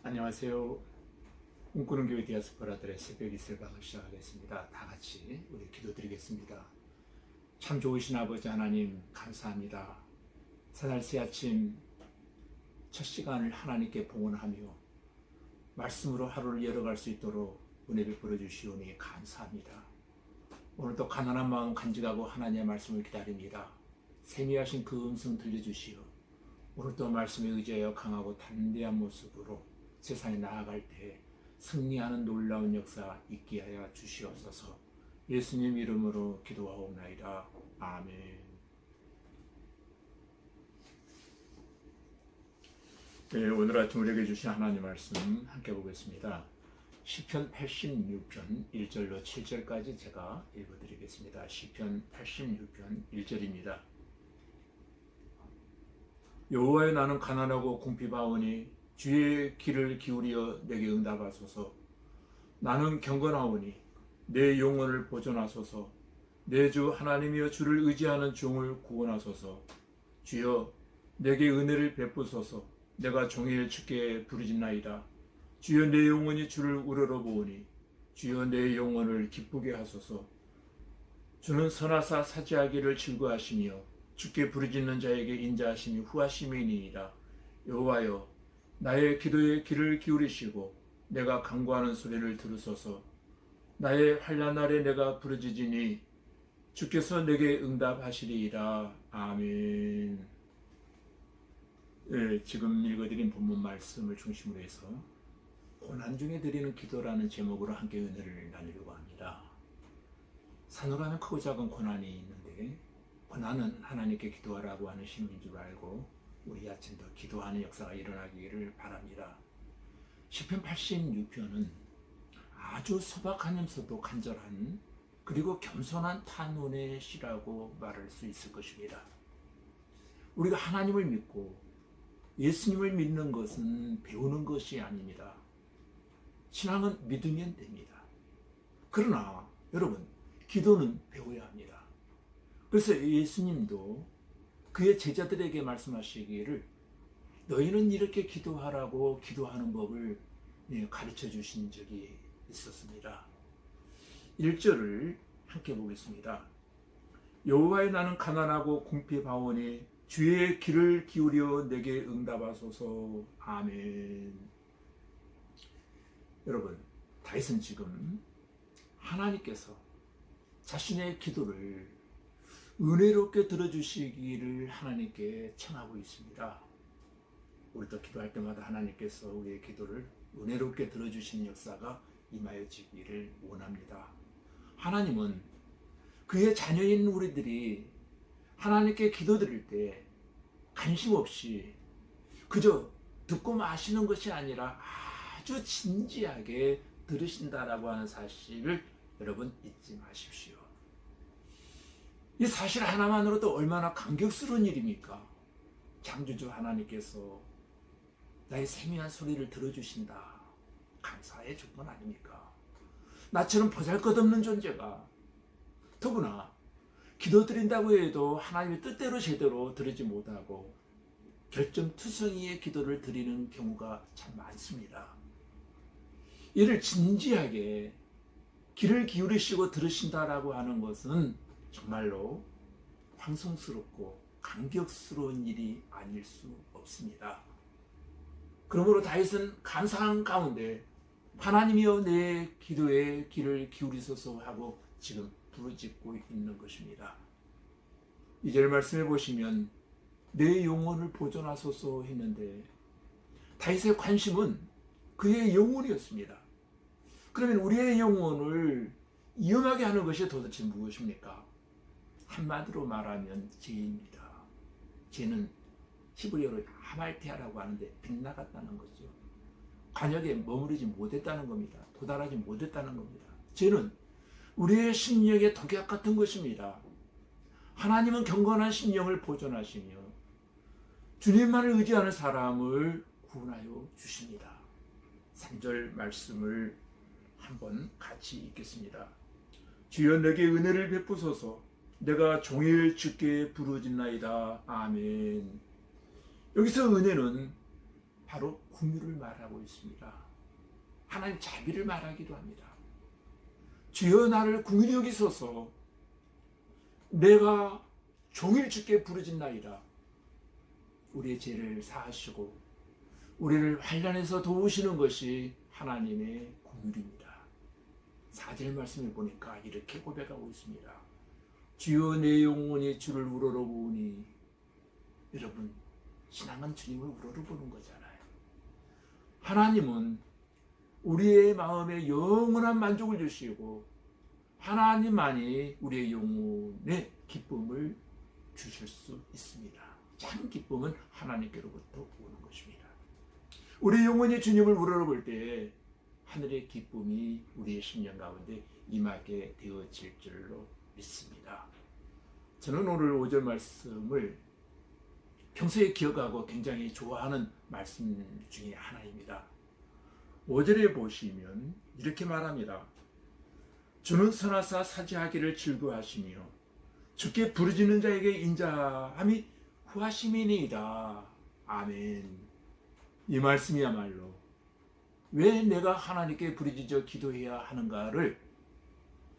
안녕하세요. 꿈꾸는 교회 디아스포라들의 새벽 이슬 방을 시작하겠습니다. 다 같이 우리 기도드리겠습니다. 참 좋으신 아버지 하나님 감사합니다. 새날 새 아침 첫 시간을 하나님께 봉헌하며 말씀으로 하루를 열어갈 수 있도록 은혜 베풀어 주시오니 감사합니다. 오늘도 가난한 마음 간직하고 하나님의 말씀을 기다립니다. 세미하신 그 음성 들려주시오. 오늘도 말씀에 의지하여 강하고 담대한 모습으로 세상에 나아갈 때 승리하는 놀라운 역사 있게 하여 주시옵소서. 예수님 이름으로 기도하옵나이다. 아멘. 네, 오늘 아침 우리에게 주신 하나님 말씀 함께 보겠습니다. 시편 86편 1절로 7절까지 제가 읽어드리겠습니다. 시편 86편 1절입니다. 여호와여 나는 가난하고 궁핍하오니 주의 길을 기울여 내게 응답하소서. 나는 경건하오니 내 영혼을 보존하소서. 내 주 하나님이여 주를 의지하는 종을 구원하소서. 주여 내게 은혜를 베푸소서. 내가 종일 주께 부르짖나이다. 주여 내 영혼이 주를 우러러 보오니 주여 내 영혼을 기쁘게 하소서. 주는 선하사 사지하기를 즐거하시며 주께 부르짖는 자에게 인자하심이 후하심이니이다. 여호와여 나의 기도에 귀를 기울이시고 내가 간구하는 소리를 들으소서. 나의 환난 날에 내가 부르짖으니 주께서 내게 응답하시리이다. 아멘. 예, 지금 읽어드린 본문 말씀을 중심으로 해서 고난 중에 드리는 기도라는 제목으로 함께 은혜를 나누려고 합니다. 산으로 하면 크고 작은 고난이 있는데 고난은 하나님께 기도하라고 하는 신호인 줄 알고 우리 아침도 기도하는 역사가 일어나기를 바랍니다. 시편 86편은 아주 소박하면서도 간절한 그리고 겸손한 탄원의 시라고 말할 수 있을 것입니다. 우리가 하나님을 믿고 예수님을 믿는 것은 배우는 것이 아닙니다. 신앙은 믿으면 됩니다. 그러나 여러분, 기도는 배워야 합니다. 그래서 예수님도 그의 제자들에게 말씀하시기를 너희는 이렇게 기도하라고 기도하는 법을 예, 가르쳐 주신 적이 있었습니다. 1절을 함께 보겠습니다. 여호와의 나는 가난하고 궁핍하오니 주의 길을 기울여 내게 응답하소서. 아멘. 여러분, 다윗은 지금 하나님께서 자신의 기도를 은혜롭게 들어주시기를 하나님께 청하고 있습니다. 우리도 기도할 때마다 하나님께서 우리의 기도를 은혜롭게 들어주시는 역사가 임하여지기를 원합니다. 하나님은 그의 자녀인 우리들이 하나님께 기도드릴 때 관심 없이 그저 듣고 마시는 것이 아니라 아주 진지하게 들으신다라고 하는 사실을 여러분 잊지 마십시오. 이 사실 하나만으로도 얼마나 감격스러운 일입니까? 창조주 하나님께서 나의 세미한 소리를 들어주신다. 감사의 조건 아닙니까? 나처럼 보잘것없는 존재가 더구나 기도드린다고 해도 하나님의 뜻대로 제대로 들으지 못하고 결정투성이의 기도를 드리는 경우가 참 많습니다. 이를 진지하게 귀를 기울이시고 들으신다라고 하는 것은 정말로 황송스럽고 감격스러운 일이 아닐 수 없습니다. 그러므로 다윗은 감사한 가운데 하나님이여 내 기도에 귀를 기울이소서 하고 지금 부르짖고 있는 것입니다. 이절 말씀해 보시면 내 영혼을 보존하소서 했는데 다윗의 관심은 그의 영혼이었습니다. 그러면 우리의 영혼을 위험하게 하는 것이 도대체 무엇입니까? 한마디로 말하면 죄입니다. 죄는 히브리어로 하말테아라고 하는데 빗나갔다는 거죠. 관역에 머무르지 못했다는 겁니다. 도달하지 못했다는 겁니다. 죄는 우리의 심령의 독약 같은 것입니다. 하나님은 경건한 심령을 보존하시며 주님만을 의지하는 사람을 구원하여 주십니다. 3절 말씀을 한번 같이 읽겠습니다. 주여 내게 은혜를 베푸소서 내가 종일 주께 부르짖나이다. 아멘. 여기서 은혜는 바로 궁유를 말하고 있습니다. 하나님 자비를 말하기도 합니다. 주여 나를 궁유히 여기소서 내가 종일 주께 부르짖나이다. 우리의 죄를 사하시고 우리를 환란에서 도우시는 것이 하나님의 궁율입니다. 4절 말씀을 보니까 이렇게 고백하고 있습니다. 주여 내 영혼이 주를 우러러보니 여러분 신앙은 주님을 우러러보는 거잖아요. 하나님은 우리의 마음에 영원한 만족을 주시고 하나님만이 우리의 영혼에 기쁨을 주실 수 있습니다. 참 기쁨은 하나님께로부터 오는 것입니다. 우리 영혼이 주님을 우러러볼 때 하늘의 기쁨이 우리의 심령 가운데 임하게 되어질 줄로 믿습니다. 저는 오늘 5절 말씀을 평소에 기억하고 굉장히 좋아하는 말씀 중에 하나입니다. 5절에 보시면 이렇게 말합니다. 주는 선하사 사지하기를 즐거워하시며 주께 부르짖는 자에게 인자함이 후하심이니이다. 아멘. 이 말씀이야말로 왜 내가 하나님께 부르짖어 기도해야 하는가를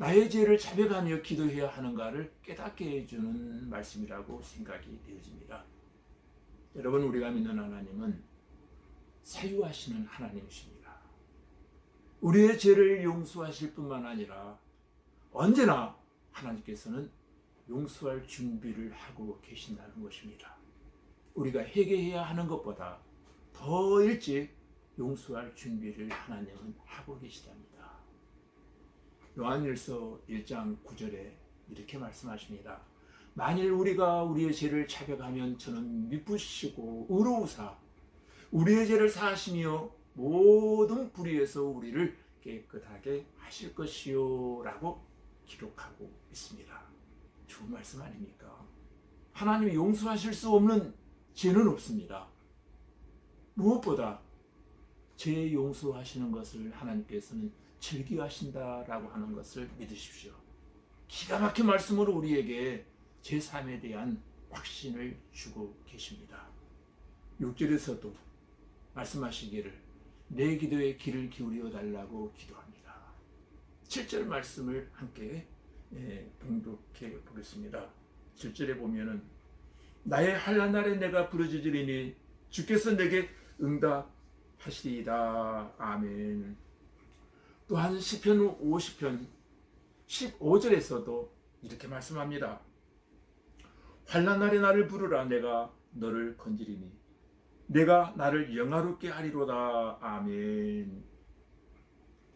나의 죄를 자백하며 기도해야 하는가를 깨닫게 해주는 말씀이라고 생각이 되어집니다. 여러분 우리가 믿는 하나님은 사유하시는 하나님이십니다. 우리의 죄를 용서하실 뿐만 아니라 언제나 하나님께서는 용서할 준비를 하고 계신다는 것입니다. 우리가 회개해야 하는 것보다 더 일찍 용서할 준비를 하나님은 하고 계시답니다. 요한일서 1장 9절에 이렇게 말씀하십니다. 만일 우리가 우리의 죄를 자백하면 저는 미쁘시고 의로우사 우리의 죄를 사하시며 모든 불의에서 우리를 깨끗하게 하실 것이요 라고 기록하고 있습니다. 좋은 말씀 아닙니까? 하나님이 용서하실 수 없는 죄는 없습니다. 무엇보다 죄 용서하시는 것을 하나님께서는 즐겨하신다라고 하는 것을 믿으십시오. 기가 막힌 말씀으로 우리에게 제3에 대한 확신을 주고 계십니다. 6절에서도 말씀하시기를 내 기도에 귀를 기울여 달라고 기도합니다. 7절 말씀을 함께 예, 봉독해 보겠습니다. 7절에 보면은 나의 한란 날에 내가 부르짖으리니 주께서 내게 응답하시리이다. 아멘. 또한 시편 50편 15절에서도 이렇게 말씀합니다. 환난 날에 나를 부르라 내가 너를 건지리니 내가 나를 영화롭게 하리로다. 아멘.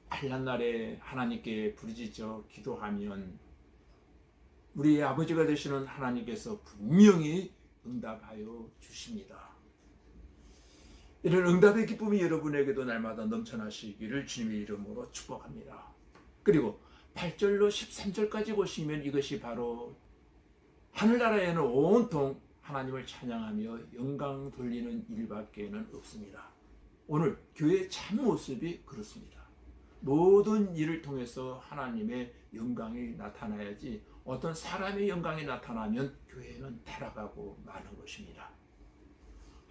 환난 날에 하나님께 부르짖어 기도하면 우리의 아버지가 되시는 하나님께서 분명히 응답하여 주십니다. 이런 응답의 기쁨이 여러분에게도 날마다 넘쳐나시기를 주님의 이름으로 축복합니다. 그리고 8절로 13절까지 보시면 이것이 바로 하늘나라에는 온통 하나님을 찬양하며 영광 돌리는 일밖에는 없습니다. 오늘 교회의 참 모습이 그렇습니다. 모든 일을 통해서 하나님의 영광이 나타나야지 어떤 사람의 영광이 나타나면 교회는 타락하고 마는 것입니다.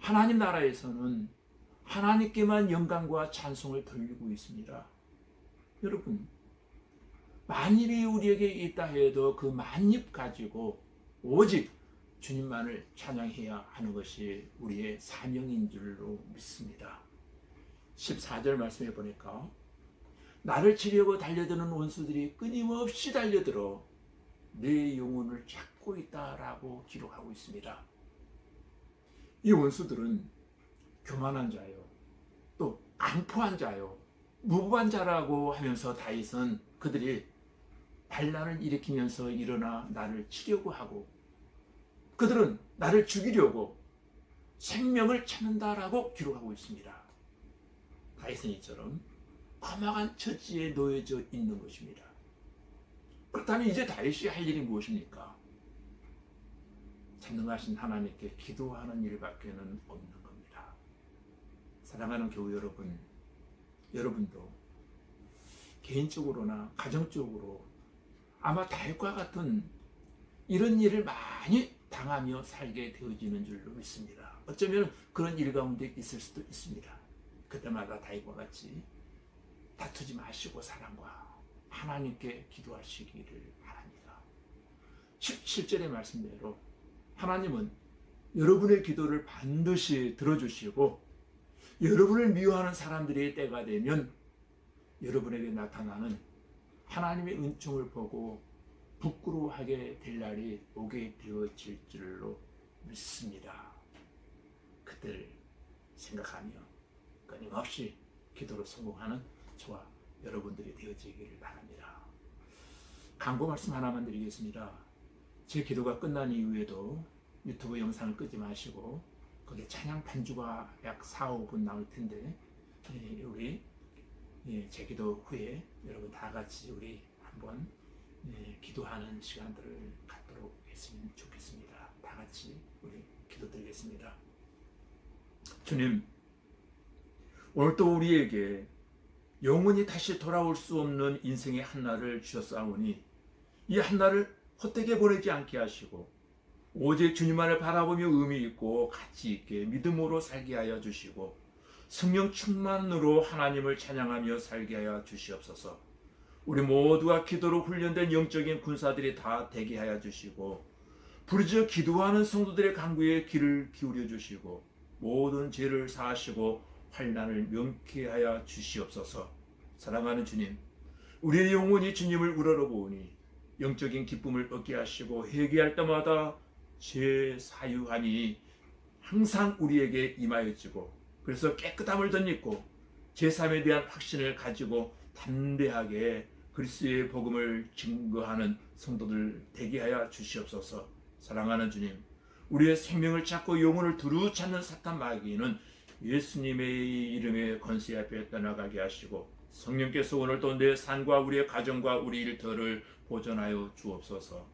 하나님 나라에서는 하나님께만 영광과 찬송을 돌리고 있습니다. 여러분, 만입이 우리에게 있다 해도 그 만입 가지고 오직 주님만을 찬양해야 하는 것이 우리의 사명인 줄로 믿습니다. 14절 말씀해 보니까 나를 치려고 달려드는 원수들이 끊임없이 달려들어 내 영혼을 찾고 있다라고 기록하고 있습니다. 이 원수들은 교만한 자요, 또 강포한 자요, 무고한 자라고 하면서 다윗은 그들이 반란을 일으키면서 일어나 나를 치려고 하고 그들은 나를 죽이려고 생명을 찾는다라고 기록하고 있습니다. 다윗은 이처럼 험악한 처지에 놓여져 있는 것입니다. 그렇다면 이제 다윗이 할 일이 무엇입니까? 전능하신 하나님께 기도하는 일밖에는 없는. 사랑하는 교우 여러분, 여러분도 개인적으로나 가정적으로 아마 다윗과 같은 이런 일을 많이 당하며 살게 되어지는 줄로 믿습니다. 어쩌면 그런 일 가운데 있을 수도 있습니다. 그때마다 다윗과 같이 다투지 마시고 사랑과 하나님께 기도하시기를 바랍니다. 17절의 말씀대로 하나님은 여러분의 기도를 반드시 들어주시고 여러분을 미워하는 사람들의 때가 되면 여러분에게 나타나는 하나님의 은총을 보고 부끄러워하게 될 날이 오게 되어질 줄로 믿습니다. 그들 생각하며 끊임없이 기도로 성공하는 저와 여러분들이 되어지기를 바랍니다. 강고 말씀 하나만 드리겠습니다. 제 기도가 끝난 이후에도 유튜브 영상을 끄지 마시고 거기에 찬양 편주가 약 4, 5분 나올 텐데 예, 우리 예, 제 기도 후에 여러분 다 같이 우리 한번 예, 기도하는 시간들을 갖도록 했으면 좋겠습니다. 다 같이 우리 기도드리겠습니다. 주님, 오늘 또 우리에게 영원히 다시 돌아올 수 없는 인생의 한날을 주셨사오니 이 한날을 헛되게 보내지 않게 하시고 오직 주님만을 바라보며 의미 있고 가치 있게 믿음으로 살게 하여 주시고 성령 충만으로 하나님을 찬양하며 살게 하여 주시옵소서. 우리 모두가 기도로 훈련된 영적인 군사들이 다 되게 하여 주시고 부르짖어 기도하는 성도들의 간구에 귀를 기울여 주시고 모든 죄를 사하시고 환난을 명쾌하여 주시옵소서. 사랑하는 주님, 우리의 영혼이 주님을 우러러보니 영적인 기쁨을 얻게 하시고 회개할 때마다 죄 사유하니 항상 우리에게 임하여지고 그래서 깨끗함을 덧입고 제3에 대한 확신을 가지고 담대하게 그리스도의 복음을 증거하는 성도들 되게 하여 주시옵소서. 사랑하는 주님, 우리의 생명을 찾고 영혼을 두루 찾는 사탄 마귀는 예수님의 이름의 권세 앞에 떠나가게 하시고 성령께서 오늘도 내 산과 우리의 가정과 우리 일터를 보존하여 주옵소서.